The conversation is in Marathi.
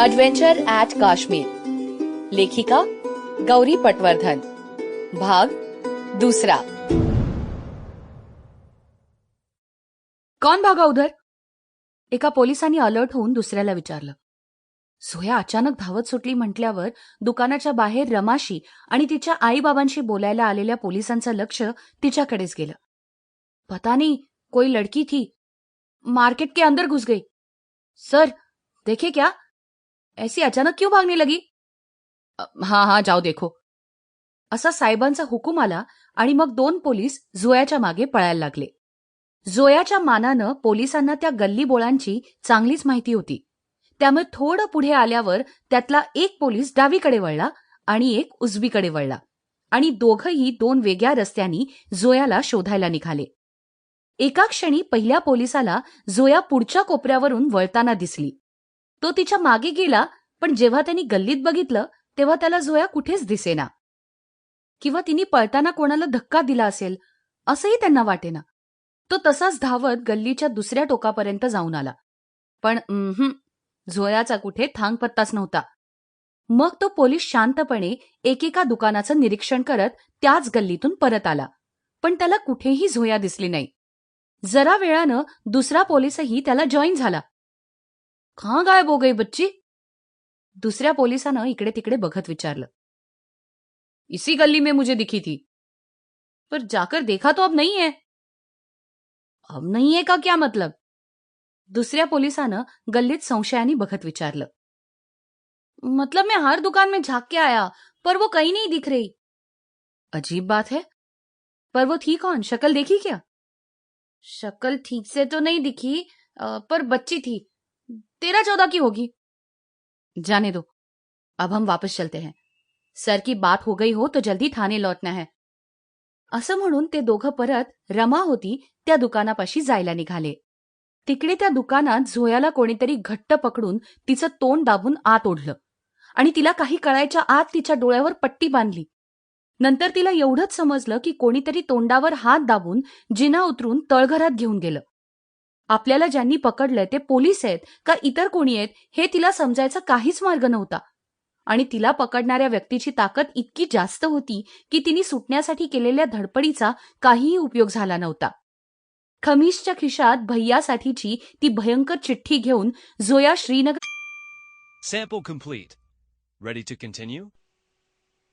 अडव्हेंचर ॲट काश्मीर लेखिका गौरी पटवर्धन भाग दुसरा कौन भागा उधर? एका पोलिसांनी अलर्ट होऊन दुसऱ्याला विचारलं. सोया अचानक धावत सुटली म्हटल्यावर दुकानाच्या बाहेर रमाशी आणि तिच्या आईबाबांशी बोलायला आलेल्या पोलिसांचं लक्ष तिच्याकडेच गेलं. पता नहीं कोई लड़की थी. मार्केट के अंदर घुस गई. सर देखे क्या? ऐसी अचानक क्यों भागने लगी? हा हा जाओ देखो. असा साहेबांचा हुकूम आला आणि मग दोन पोलीस जोयाच्या मागे पळायला लागले. जोयाच्या मानानं पोलिसांना त्या गल्लीबोळांची चांगलीच माहिती होती. त्यामुळे थोडं पुढे आल्यावर त्यातला एक पोलीस डावीकडे वळला आणि एक उजवीकडे वळला. आणि दोघंही दोन वेगळ्या रस्त्यांनी जोयाला शोधायला निघाले. एका क्षणी पहिल्या पोलिसाला जोया पुढच्या कोपऱ्यावरून वळताना दिसली. तो तिच्यामागे गेला पण जेव्हा त्यांनी गल्लीत बघितलं तेव्हा त्याला झोया कुठेच दिसेना. किंवा तिने पळताना कोणाला धक्का दिला असेल असंही त्यांना वाटेना. तो तसाच धावत गल्लीच्या दुसऱ्या टोकापर्यंत जाऊन आला. पण झोयाचा कुठे थांग पत्ताच नव्हता. मग तो पोलीस शांतपणे एकेका दुकानाचं निरीक्षण करत त्याच गल्लीतून परत आला. पण त्याला कुठेही झोया दिसली नाही. जरा वेळानं दुसरा पोलीसही त्याला जॉईन झाला. कहाँ गायब हो गई बच्ची? दुसऱ्या पोलिसानं इकडे तिकडे बघत विचारलं. इसी गली में मुझे दिखी थी। पर जाकर देखा तो अब नहीं है। अब नहीं है का क्या मतलब? दुसऱ्या पोलिसानं गल्लीत संशयाने बघत विचारलं. मतलब मैं हर दुकान में झाँक के आया, पर वो कहीं नहीं दिख रही। अजीब बात है। पर वो थी कौन? शक्ल देखी क्या? शक्ल ठीक से तो नहीं दिखी पर बच्ची थी। तेरह चौदह की होगी। जाने दो। अब हम वापस चलते हैं। सर की बात हो गई हो तो जल्दी थाने लौटना है। असं म्हणून ते दोघं परत रमा होती त्या दुकानापाशी जायला निघाले. तिकडे त्या दुकानात झोयाला कोणीतरी घट्ट पकडून तिचं तोंड दाबून आत ओढलं आणि तिला काही कळायच्या आत तिच्या डोळ्यावर पट्टी बांधली. नंतर तिला एवढंच समजलं की कोणीतरी तोंडावर हात दाबून जिना उतरून तळघरात घेऊन गेलं. आपल्याला ज्यांनी पकडलंय ते पोलीस आहेत का इतर कोणी आहेत हे तिला समजायचा काहीच मार्ग नव्हता. आणि तिला पकडणाऱ्या व्यक्तीची ताकद इतकी जास्त होती की तिने सुटण्यासाठी केलेल्या धडपडीचा काहीही उपयोग झाला नव्हता. खमीसच्या खिशात भैयासाठीची ती भयंकर चिठ्ठी घेऊन जोया श्रीनगर